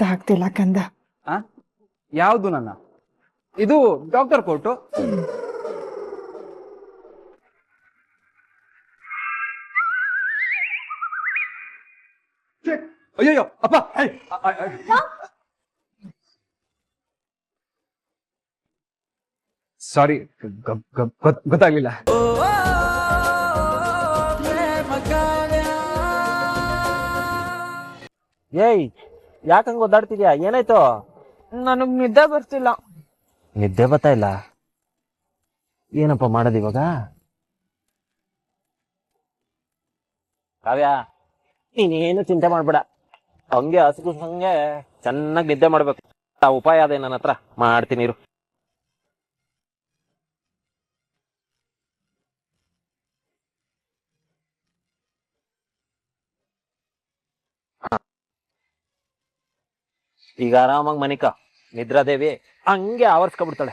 ಗೊತ್ತಾಗ್ತಿಲ್ಲ ಕಂದ. ಆ? ಯಾವುದು ನನ್ನ? ಇದು ಡಾಕ್ಟರ್ ಕೋಟು ಛೆ, ಅಯ್ಯಯ್ಯೋ ಅಪ್ಪ ಐ, ಅ- ಅ- ಅ- ಸಾರಿ ಗ- ಗ- ಗೊತ್- ಗೊತ್ತಾಗ್ಲಿಲ್ಲ. ಏಯ್ ಯಾಕಂಗ್ ಒದ್ದಾಡ್ತಿದ್ಯಾ? ಏನಾಯ್ತು? ನನಗ್ ನಿದ್ದೆ ಬರ್ತಿಲ್ಲ. ನಿದ್ದೆ ಬರ್ತಾ ಇಲ್ಲ? ಏನಪ್ಪ ಮಾಡೋದು ಇವಾಗ? ಕಾವ್ಯ ನೀನೇನು ಚಿಂತೆ ಮಾಡ್ಬೇಡ. ಹಂಗೆ ಹಸುಗು ಹಂಗೆ ಚೆನ್ನಾಗಿ ನಿದ್ದೆ ಮಾಡ್ಬೇಕು. ಆ ಉಪಾಯ ಅದೇ ನನ್ನ ಹತ್ರ. ಮಾಡ್ತೀನಿ ಇರು. ಈಗ ಆರಾಮಾಗಿ ಮನಿಕ ನಿದ್ರಾದೇವಿ ಹಂಗೆ ಆವರ್ಸ್ಕೊಬಿಡ್ತಾಳೆ.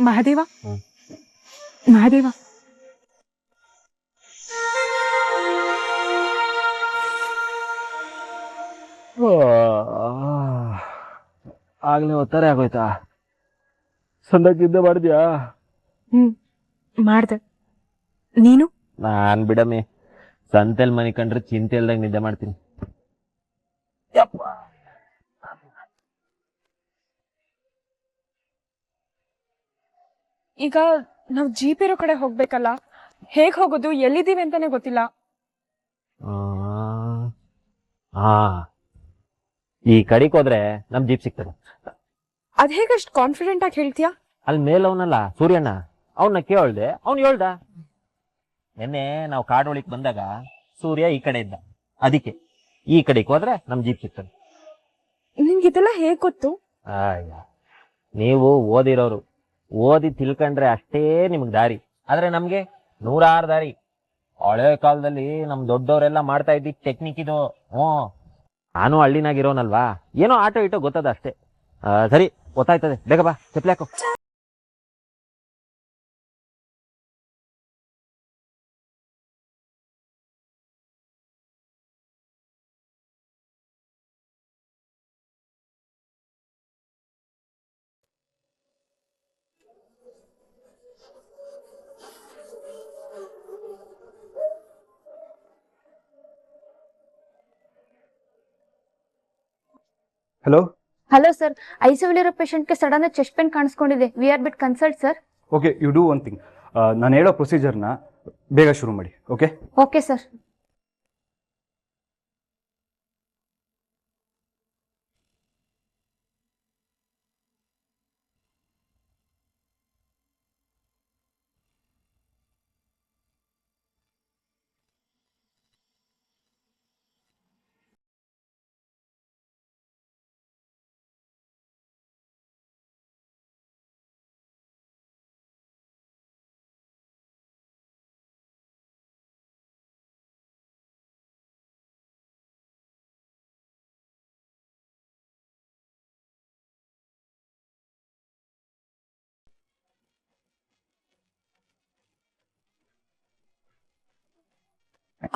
ಮಹಾದೇವ. ಮಹಾದೇವ? ಆಗ್ಲೇ ಒತ್ತಾರೆ ಆಗೋಯ್ತಾ? ಸಂದಕ್ಕೆ ಇದ್ದ ಮಾಡಿದ್ಯಾ? ಹ್ಮ್ ಮಾಡ್ದೆ. ನೀನು? ನಾನ್ ಬಿಡಮೆ ಸಂತೆಲ್ ಮನಿ ಕಂಡ್ರೆ ಚಿಂತೆ ಇಲ್ದಂಗೆ ನಿದ್ದೆ ಮಾಡ್ತೀನಿ. ಈಗ ನಾವು ಜೀಪ್ ಇರೋ ಕಡೆ ಹೋಗ್ಬೇಕಲ್ಲ? ಹೇಗ್ ಹೋಗೋದು ಎಲ್ಲಿದ್ದೀವಿ ಅಂತಾನೆ ಗೊತ್ತಿಲ್ಲ. ಹಾ ಈ ಕಡೆಗೆ ಹೋದ್ರೆ ನಮ್ ಜೀಪ್ ಸಿಗ್ತದೆ. ಅದ್ ಹೇಗಷ್ಟು ಕಾನ್ಫಿಡೆಂಟ್ ಆಗಿ ಹೇಳ್ತೀಯಾ? ಅಲ್ಲಿ ಮೇಲವನಲ್ಲ ಸೂರ್ಯಣ್ಣ. ಅವನ್ನ ಕೇಳ್ದೆ ಅವ್ನು ಹೇಳ್ದ. ನಿನ್ನೆ ನಾವು ಕಾಡೊಳಿಕ್ ಬಂದಾಗ ಸೂರ್ಯ ಈ ಕಡೆ ಇದ್ದ. ಅದಕ್ಕೆ ಈ ಕಡೆಗೆ ಹೋದ್ರೆ ನಮ್ ಜೀಪ್ ಸಿಗ್ತದೆ. ನಿನ್ಗೆ ಇದೆಲ್ಲ ಹೇಗ್ ಗೊತ್ತು? ಅಯ್ಯ ನೀವು ಓದಿರೋರು ಓದಿ ತಿಳ್ಕೊಂಡ್ರೆ ಅಷ್ಟೇ ನಿಮ್ಗೆ ದಾರಿ. ಆದ್ರೆ ನಮ್ಗೆ ನೂರಾರು ದಾರಿ. ಹಳೆ ಕಾಲದಲ್ಲಿ ನಮ್ ದೊಡ್ಡವರೆಲ್ಲ ಮಾಡ್ತಾ ಇದ್ದಿದ್ದು ಟೆಕ್ನಿಕ್ ಇದು. ಹ್ಞೂ. ನಾನು ಹಳ್ಳಿನಾಗಿರೋನಲ್ವಾ ಏನೋ ಆಟೋ, ಇಟೋ ಗೊತ್ತದ ಅಷ್ಟೇ. ಸರಿ, ಗೊತ್ತಾಯ್ತದೆ. ಬೇಗ ಬಾ, ಚಪ್ಲಿ ಹಾಕು. ಹಲೋ ಹಲೋ ಸರ್ ಐಸಿಯುಲಿರೋ ಪೇಷಂಟ್ಗೆ sudden chest pain ಕಾಣಿಸ್ಕೊಂಡಿದೆ. We are bit consult sir okay you do one thing ನಾನು ಹೇಳೋ ಪ್ರೊಸೀಜರ್ನ ಬೇಗ ಶುರು ಮಾಡಿ ಓಕೆ ಓಕೆ ಸರ್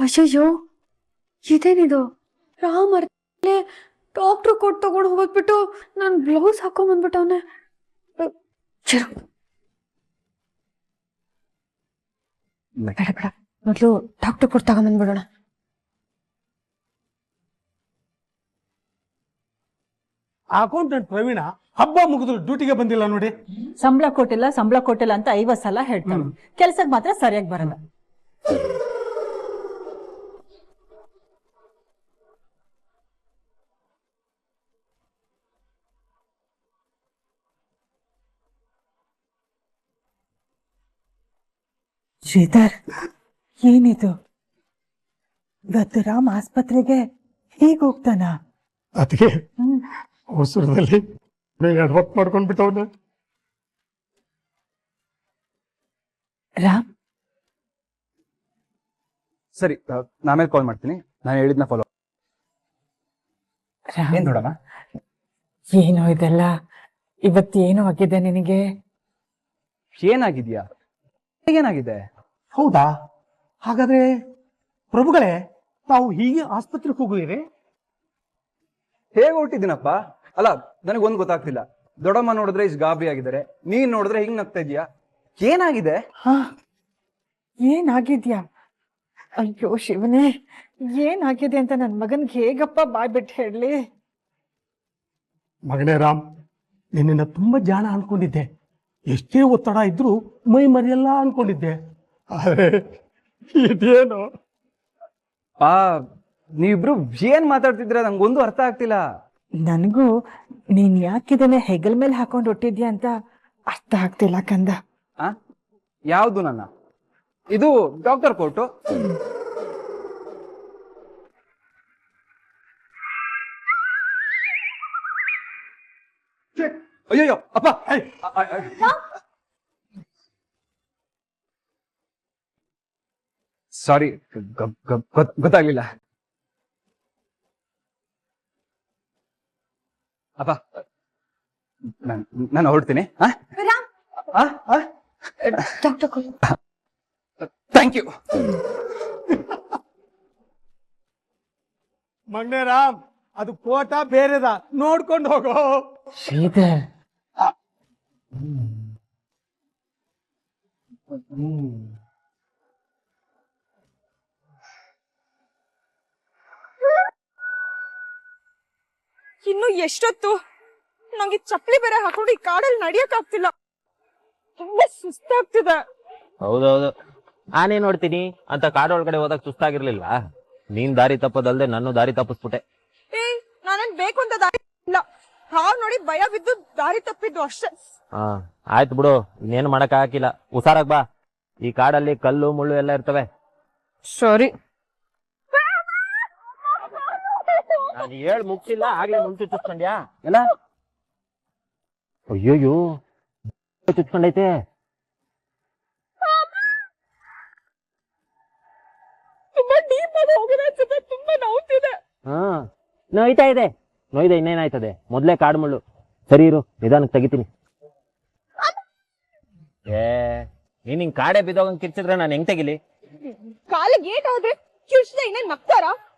ಅಯ್ಯಯ್ಯೋ ಇದೇನಿದು? ರಾಮ್ ಅರ್ಲೆ ಡಾಕ್ಟ್ರು ಕೊಟ್ ತಗೊಂಡು ಹೋಗ್ಬಿಟ್ಟು ನಾನು ಬ್ಲೌಸ್ ಹಾಕೊಂಡ್ ಬಂದ್ಬಿಟ್ಟವನೆ ಬೇಡ ಬೇಡ. ಮೊದಲು ಡಾಕ್ಟ್ರು ಕೊಟ್ ತಗೊಂಬಂದ್ಬಿಡೋಣ. ಅಕೌಂಟೆಂಟ್ ಪ್ರವೀಣ ಹಬ್ಬ ಮುಗಿದ್ರು ಡ್ಯೂಟಿಗೆ ಬಂದಿಲ್ಲ ನೋಡಿ. ಸಂಬಳ ಕೊಟ್ಟಿಲ್ಲ ಸಂಬಳ ಕೊಟ್ಟಿಲ್ಲ ಅಂತ ಐವತ್ ಸಲ ಹೇಳ್ತಾನೆ ಕೆಲ್ಸಕ್ ಮಾತ್ರ ಸರಿಯಾಗಿ ಬರಲ್ಲ. ಶ್ರೀಧರ್ ಏನಿದು? ಇವತ್ತು ರಾಮ್ ಆಸ್ಪತ್ರೆಗೆ ಹೀಗ್ ಹೋಗ್ತಾನ? ಅದಕ್ಕೆ ಹೊಸೂರದಲ್ಲಿ ಎಡವಟ್ ಮಾಡ್ಕೊಂಡ್ ಬಿಟ್ಟವನ ರಾಮ್? ಸರಿ ನಾಮೇಲೆ ಕಾಲ್ ಮಾಡ್ತೀನಿ. ನಾನು ಹೇಳಿದ್ನ ಫಾಲೋ ರಾಮ್? ಏನ್ ನೋಡಮ್ಮ? ಏನೋ ಇದೆಲ್ಲ? ಇವತ್ತೇನು ಆಗಿದೆ ನಿನಗೆ? ಏನಾಗಿದ್ಯಾ? ಏನಾಗಿದೆ? ಹೌದಾ? ಹಾಗಾದ್ರೆ ಪ್ರಭುಗಳೇ ತಾವು ಹೀಗೆ ಆಸ್ಪತ್ರೆಗೆ ಹೋಗುವಿರಿ? ಹೇಗೆ ಹೊರಟಿದ್ದೀನಪ್ಪ ಅಲ್ಲ ನನಗೆ ಒಂದು ಗೊತ್ತಾಗ್ತಿಲ್ಲ. ದೊಡ್ಡಮ್ಮ ನೋಡಿದ್ರೆ ಇಷ್ಟು ಗಾಬರಿ ಆಗಿದ್ದಾರೆ. ನೀನ್ ನೋಡಿದ್ರೆ ಹಿಂಗ್ ನಗ್ತಾ ಇದೀಯಾ ಏನಾಗಿದೆ? ಹಾ ಏನಾಗಿದ್ಯಾ? ಅಯ್ಯೋ ಶಿವನೇ ಏನಾಗಿದೆ ಅಂತ ನನ್ನ ಮಗನ್ಗೆ ಹೇಗಪ್ಪ ಬಾಯ್ ಬಿಟ್ಟು ಹೇಳಲಿ? ಮಗನೇ ರಾಮ್ ನಿನ್ನ ತುಂಬಾ ಜಾಣ ಅನ್ಕೊಂಡಿದ್ದೆ. ಎಷ್ಟೇ ಒತ್ತಡ ಇದ್ರೂ ಮೈ ಮರಿಯಲ್ಲ ಅನ್ಕೊಂಡಿದ್ದೆ. ಆದ್ರೆ ಇದೇನು? ಆ ನೀವಿಬ್ರು ಏನ್ ಮಾತಾಡ್ತಿದ್ರ ನಂಗೊಂದು ಅರ್ಥ ಆಗ್ತಿಲ್ಲ. ನನಗೂ ನೀನ್ ಯಾಕಿದನ್ನ ಹೆಗಲ್ ಮೇಲೆ ಹಾಕೊಂಡು ಹೊಟ್ಟಿದ್ಯಾ ಅಂತ ಅರ್ಥ ಆಗ್ತಿಲ್ಲ ಕಂದ. ಆ? ಯಾವ್ದು ನನ್ನ? ಇದು ಡಾಕ್ಟರ್ ಕೋರ್ಟು. ಅಯ್ಯಯ್ಯೋ ಅಪ್ಪ ಏಯ್, ಅ- ಅ- ಅ- ಸಾರಿ ಗೊತ್ತಾಗ್ಲಿಲ್ಲ. ಅಪ್ಪ ನಾನು ನಾನು ಹೊರಡ್ತೀನಿ. ಥ್ಯಾಂಕ್ ಯು ಮಗನೇ ರಾಮ್ ಅದು ಕೋಟ ಬೇರೆದ. ನೋಡ್ಕೊಂಡು ಹೋಗೋ. ಶ್ರೀಧರ್. ಇನ್ನು ಎಷ್ಟೊತ್ತು? ನಂಗೆ ಚಪ್ಪಲಿ ಬೇರೆ ಹಾಕೊಂಡು ಈ ಕಾಡಲ್ಲಿ ನಡಿಯಕ್ ಆಗ್ತಿಲ್ಲ ತುಂಬಾ ಸುಸ್ತಾಗ್ತಿದೆ. ಹೌದೌದು. ನಾನೇ ನೋಡ್ತೀನಿ. ಅಂತ ಕಾಡೊಳಗಡೆ ಹೋದಾಗ ಸುಸ್ತಾಗಿರ್ಲಿಲ್ವಾ? ನೀನ್ ದಾರಿ ತಪ್ಪದಲ್ದೆ ನಾನು ದಾರಿ ತಪ್ಪಿಸ್ಬಿಟ್ಟೆ. ಏ ನಾನೇನ್ ಬೇಕು ಅಂತ ದಾರಿ ಇಲ್ಲ. ಹಾವ್ ನೋಡಿ ಭಯ ಬಿದ್ದು ದಾರಿ ತಪ್ಪಿದ್ದು ಅಷ್ಟೇ. ಹಾ ಆಯ್ತು ಬಿಡು. ಇನ್ನೇನು ಮಾಡಕ್ ಹಾಕಿಲ್ಲ ಹುಷಾರಾಗ್ ಬಾ. ಈ ಕಾಡಲ್ಲಿ ಕಲ್ಲು ಮುಳ್ಳು ಎಲ್ಲ ಇರ್ತವೆ. ಸರಿ. ನಾನು ಹೇಳ್ ಮುಗ್ಸಿಲ್ಲ ಆಗ್ಲೇ ಮುಂಚೆ ಚುಚ್ಕೊಂಡ್ಯಾ? ಎಲ್ಲ ಅಯ್ಯೋಯ್ಯೋ. ಚುಚ್ಕೊಂಡೈತೆ. ತುಂಬಾ ಡೀಪ್ ಆಗಿ ಹೋಗಿದೆ ಅನ್ಸುತ್ತೆ ತುಂಬಾ ನೋವ್ತಿದೆ ಹಾ. ನೋಯ್ತಾ ಇದೆ. ನೋಯ್ದೆ ಇನ್ನೇನಾಯ್ತದೆ? ಮೊದ್ಲೇ ಕಾಡು ಮುಳ್ಳು. ಸರಿ ಇರು ನಿಧಾನಕ್ಕೆ ತೆಗಿತೀನಿ. ಏ ನೀನ್ ಹಿಂಗ್ ಕಾಡೆ ಬಿದ್ದೋಗಂಗ್ ಕಿರ್ಚಿದ್ರೆ ನಾನು ಹೆಂಗ್ ತೆಗಿಲಿ? ಕಾಲಿಗೆ ಏಟ್ ಆದ್ರೆ? ಕಿರ್ಚ್ದೆ ಇನ್ನೇನ್ ನಗ್ತಾರ? ಮುಳ್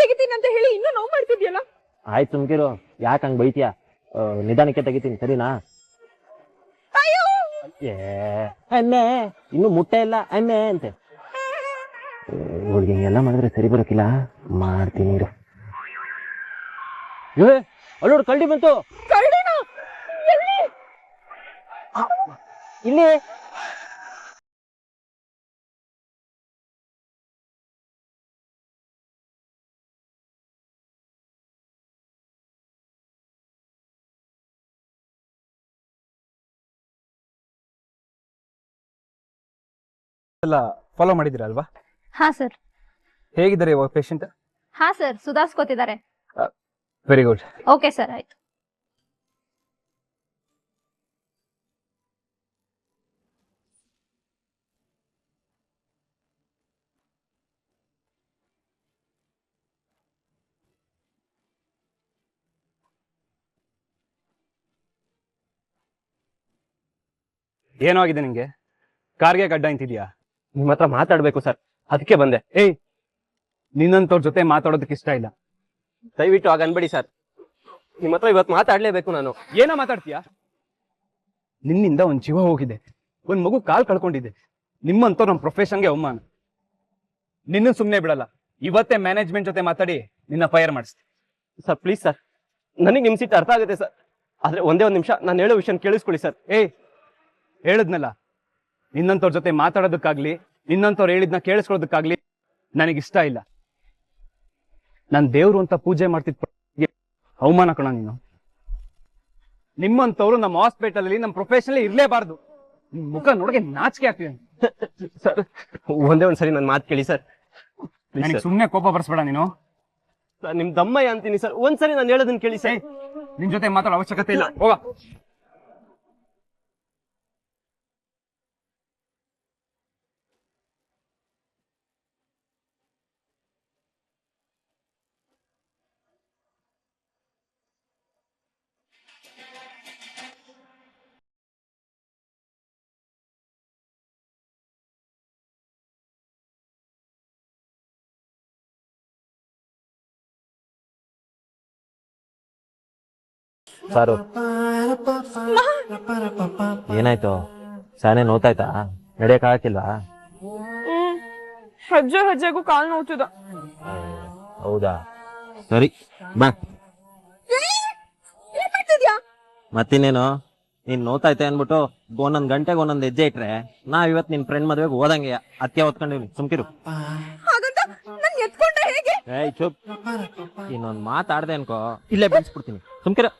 ತೆಗಿತೀನಿ ಅಂತ ಹೇಳಿ ಇನ್ನೂ ನೋವು ಮಾಡ್ತಿದ್ಯಲ್ಲ? ಆಯ್ತು ಸುಮ್ಕಿರು. ಯಾಕೆ ಹಂಗ್ ಬೈತೀಯ? ಆ, ನಿಧಾನಕ್ಕೆ ತೆಗಿತೀನಿ ಸರಿನಾ? ಅಯ್ಯೋ! ಏ ಇನ್ನು ಮುಟ್ಟೆ ಇಲ್ಲ ಅಮ್ಮೆ ಅಂತೆ. ಇವಳಿಗೆ ಹಿಂಗೆಲ್ಲ ಮಾಡಿದ್ರೆ ಸರಿ ಬರೋಕಿಲ್ಲ. ಮಾಡ್ತೀನಿ ಇರು. ಏ ಅಲ್ಲೋಡು ಕಳ್ಳಿ ಬಂತು. ಕರಡಿನ ಎಲ್ಲಿ? ಇಲ್ಲಿ. ಎಲ್ಲ ಫಾಲೋ ಮಾಡಿದಿರಲ್ವಾ ಹಾ ಸರ್ ಹೇಗಿದ್ದಾರೆ ಇವಾಗ ಪೇಷಂಟ್ ಹಾ ಸರ್ ಸುಧಾರಿಸ್ಕೋತಿದ್ದಾರೆ. ವೆರಿ ಗುಡ್ ಓಕೆ ಸರ್ ಆಯ್ತು. ಏನೋ ಆಗಿದೆ ನಿಂಗೆ? ಕಾರ್ಗೆ ಗಡ್ಡ ಇಂತಿದ್ಯಾ ನಿಮ್ಮ ಹತ್ರ ಮಾತಾಡ್ಬೇಕು ಸರ್. ಅದಕ್ಕೆ ಬಂದೆ. ಏಯ್ ನಿನ್ನಂತವ್ರ ಜೊತೆ ಮಾತಾಡೋದಕ್ಕೆ ಇಷ್ಟ ಇಲ್ಲ. ದಯವಿಟ್ಟು ಆಗ ಅನ್ಬೇಡಿ ಸರ್. ನಿಮ್ಮ ಹತ್ರ ಇವತ್ತು ಮಾತಾಡ್ಲೇಬೇಕು ನಾನು. ಏನೋ ಮಾತಾಡ್ತೀಯಾ? ನಿನ್ನಿಂದ ಒಂದ್ ಜೀವ ಹೋಗಿದೆ. ಒಂದ್ ಮಗು ಕಾಲ್ ಕಳ್ಕೊಂಡಿದೆ. ನಿಮ್ಮಂತ ನಮ್ಮ ಪ್ರೊಫೆಷನ್ಗೆ ಅವಮಾನ. ನಿನ್ನ ಸುಮ್ಮನೆ ಬಿಡಲ್ಲ. ಇವತ್ತೇ ಮ್ಯಾನೇಜ್ಮೆಂಟ್ ಜೊತೆ ಮಾತಾಡಿ ನಿನ್ನ ಫೈರ್ ಮಾಡಿಸ್ತೀನಿ ಸರ್ ಪ್ಲೀಸ್ ಸರ್. ನನಗೆ ನಿಮ್ ಸಿಟ್ಟು ಅರ್ಥ ಆಗುತ್ತೆ ಸರ್. ಆದ್ರೆ ಒಂದೇ ಒಂದು ನಿಮಿಷ ನಾನು ಹೇಳೋ ವಿಷಯ ಕೇಳಿಸ್ಕೊಳ್ಳಿ ಸರ್. ಏಯ್ ಹೇಳದ್ನಲ್ಲ. ನಿನ್ನಂತವ್ರ ಜೊತೆ ಮಾತಾಡೋದಕ್ಕಾಗ್ಲಿ ನಿನ್ನಂತವ್ರು ಹೇಳಿದ್ನ ಕೇಳಿಸ್ಕೊಳ್ಳೋದಕ್ಕಾಗ್ಲಿ ನನಗಿಷ್ಟ ಇಲ್ಲ. ನಾನ್ ದೇವ್ರು ಅಂತ ಪೂಜೆ ಮಾಡ್ತಿದ್ ಅವಮಾನ ಕಣ ನೀನು. ನಿಮ್ಮಂತವ್ರು ನಮ್ಮ ಹಾಸ್ಪಿಟಲ್ ಅಲ್ಲಿ ನಮ್ಮ ಪ್ರೊಫೆಷನ್ ಇರ್ಲೇಬಾರ್ದು. ನಿಮ್ ಮುಖ ನೋಡಕ್ಕೆ ನಾಚಿಕೆ ಆಗ್ತಿದೆ. ಸರ್ ಒಂದೇ ಒಂದ್ಸರಿ ನನ್ನ ಮಾತು ಕೇಳಿ ಸರ್. ನನಗೆ ಸರ್. ಸುಮ್ನೆ ಕೋಪ ಬರ್ಸ್ಬೇಡ ನೀನು. ಸರ್, ನಿಮ್ ದಮ್ಮಯ್ಯ ಅಂತೀನಿ ಸರ್? ಒಂದ್ಸರಿ ನಾನು ಹೇಳೋದನ್ನ ಕೇಳಿ ಸರ್. ನಿನ್ ಜೊತೆ ಮಾತಾಡೋ ಅವಶ್ಯಕತೆ ಇಲ್ಲ. ಹೋಗ. ಸಾರು. ಏನಾಯ್ತು? ಸಾನೆ ನೋತಾಯ್ತಾ ನಡೆಯಕ್ ಆಗಕ್ಕಿಲ್ವಾ? ಹೆಜ್ಜೆ ಹೆಜ್ಜೆಗೂ ಕಾಲ್ ನೋತಿದ ಹೌದಾ? ಸರಿ ಬಾ. ಮತ್ತಿನ್ನೇನು? ನೀನ್ ನೋತಾಯ್ತೆ ಅನ್ಬಿಟ್ಟು ಒಂದೊಂದ್ ಗಂಟೆಗೆ ಒಂದೊಂದ್ ಹೆಜ್ಜೆ ಇಟ್ರೆ ನಾವ್ ಇವತ್ ನಿನ್ ಫ್ರೆಂಡ್ ಮದ್ವೆಗೆ ಹೋದಂಗೆ ಅತ್ಯ ಹೊತ್ಕೊಂಡಿವ್ನಿ ಸುಮ್ಕಿರು. ಇನ್ನೊಂದ್ ಮಾತಾಡ್ದೆ ಅನ್ಕೋ. ಇಲ್ಲೇ ಬೆಳೆಸ್ಬಿಡ್ತೀನಿ ಸುಮ್ಕಿರು.